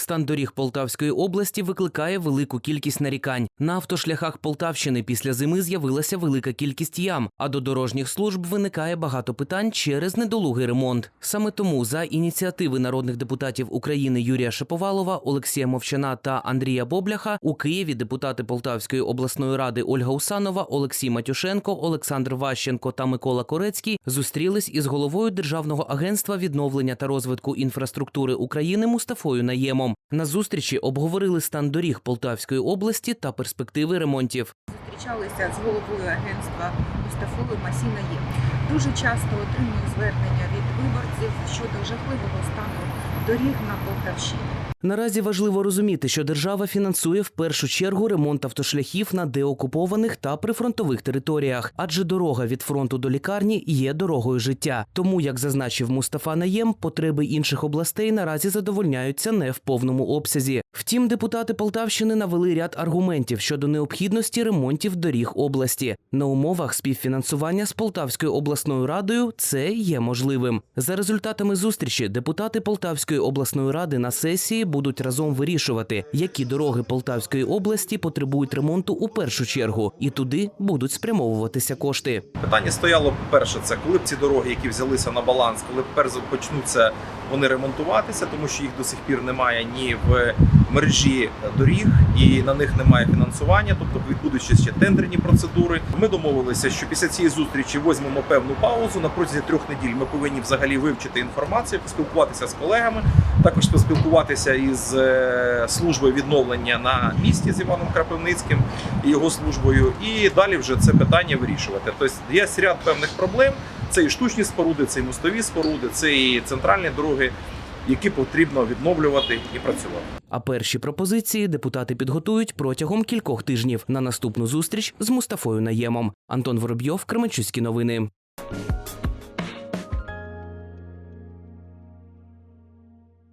Стан доріг Полтавської області викликає велику кількість нарікань. На автошляхах Полтавщини після зими з'явилася велика кількість ям, а до дорожніх служб виникає багато питань через недолугий ремонт. Саме тому за ініціативи народних депутатів України Юрія Шаповалова, Олексія Мовчана та Андрія Бобляха у Києві депутати Полтавської обласної ради Ольга Усанова, Олексій Матюшенко, Олександр Ващенко та Микола Корецький зустрілись із головою Державного агентства відновлення та розвитку інфраструктури України Мустафою Наємом. На зустрічі обговорили стан доріг Полтавської області та перспективи ремонтів. зустрічалися з головою агентства Мустафою Масінаєм. Дуже часто отримую звернення від виборців щодо жахливого стану доріг на Полтавщині. Наразі важливо розуміти, що держава фінансує в першу чергу ремонт автошляхів на деокупованих та прифронтових територіях, адже дорога від фронту до лікарні є дорогою життя. Тому, як зазначив Мустафа Наєм, потреби інших областей наразі задовольняються не в повному обсязі. Втім, депутати Полтавщини навели ряд аргументів щодо необхідності ремонтів доріг області. На умовах співфінансування з Полтавською обласною радою це є можливим. За результатами зустрічі депутати Полтавської обласної ради на сесії будуть разом вирішувати, які дороги Полтавської області потребують ремонту у першу чергу, і туди будуть спрямовуватися кошти. Питання стояло перше, це коли б ці дороги, які взялися на баланс, коли б перш почнуться вони ремонтуватися, тому що їх до сих пір немає ні в мережі доріг, і на них немає фінансування, тобто відбудуться ще тендерні процедури. Ми домовилися, що після цієї зустрічі візьмемо певну паузу. На протязі трьох неділь ми повинні взагалі вивчити інформацію, поспілкуватися з колегами, також поспілкуватися із е, службою відновлення на місці з Іваном Крапивницьким і його службою, і далі вже це питання вирішувати. Тобто є ряд певних проблем. Це і штучні споруди, це і мостові споруди, це і центральні дороги, які потрібно відновлювати і працювати. А перші пропозиції депутати підготують протягом кількох тижнів на наступну зустріч з Мустафою Наємом. Антон Воробйов, Кременчуські новини.